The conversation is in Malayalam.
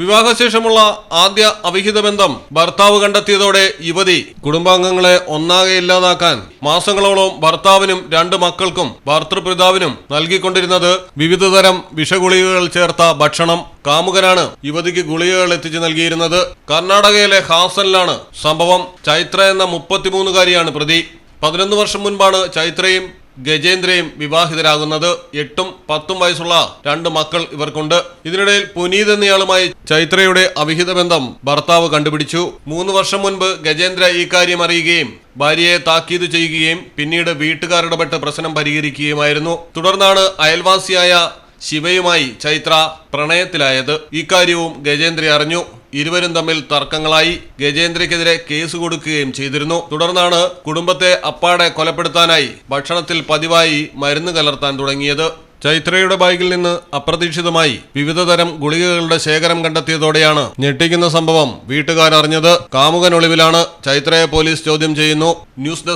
വിവാഹശേഷമുള്ള ആദ്യ അവിഹിത ബന്ധം ഭർത്താവ് കണ്ടെത്തിയതോടെ യുവതി കുടുംബാംഗങ്ങളെ ഒന്നാകെ ഇല്ലാതാക്കാൻ മാസങ്ങളോളം ഭർത്താവിനും രണ്ട് മക്കൾക്കും ഭർത്തൃപിതാവിനും നൽകിക്കൊണ്ടിരുന്നത് വിവിധതരം വിഷഗുളികകൾ ചേർത്ത ഭക്ഷണം കാമുകനാണ് യുവതിക്ക് ഗുളികകൾ എത്തിച്ചു നൽകിയിരുന്നത്. കർണാടകയിലെ ഹാസനിലാണ് സംഭവം. ചൈത്ര എന്ന മുപ്പത്തിമൂന്നുകാരിയാണ് പ്രതി. പതിനൊന്ന് വർഷം മുൻപാണ് ചൈത്രയും ഗജേന്ദ്രയും വിവാഹിതരാകുന്നത് എട്ടും പത്തും വയസ്സുള്ള രണ്ട് മക്കൾ ഇവർക്കുണ്ട്. ഇതിനിടയിൽ പുനീത് എന്നയാളുമായി ചൈത്രയുടെ അവിഹിത ബന്ധം ഭർത്താവ് കണ്ടുപിടിച്ചു. മൂന്ന് വർഷം മുൻപ് ഗജേന്ദ്ര ഈ കാര്യം അറിയുകയും ഭാര്യയെ താക്കീത് ചെയ്യുകയും പിന്നീട് വീട്ടുകാരിടപെട്ട് പ്രശ്നം പരിഹരിക്കുകയുമായിരുന്നു. തുടർന്നാണ് അയൽവാസിയായ ശിവയുമായി ചൈത്ര പ്രണയത്തിലായത്. ഇക്കാര്യവും ഗജേന്ദ്ര അറിഞ്ഞു. ഇരുവരും തമ്മിൽ തർക്കങ്ങളായി ഗജേന്ദ്രയ്ക്കെതിരെ കേസ് കൊടുക്കുകയും ചെയ്തിരുന്നു. തുടർന്നാണ് കുടുംബത്തെ അപ്പാടെ കൊലപ്പെടുത്താനായി ഭക്ഷണത്തിൽ പതിവായി മരുന്ന് കലർത്താൻ തുടങ്ങിയത്. ചൈത്രയുടെ ബൈക്കിൽ നിന്ന് അപ്രതീക്ഷിതമായി വിവിധതരം ഗുളികകളുടെ ശേഖരം കണ്ടെത്തിയതോടെയാണ് ഞെട്ടിക്കുന്ന സംഭവം വീട്ടുകാരറിഞ്ഞത്. കാമുകൻ ഒളിവിലാണ് ചൈത്രയെ പോലീസ് ചോദ്യം ചെയ്യുന്നു. News desk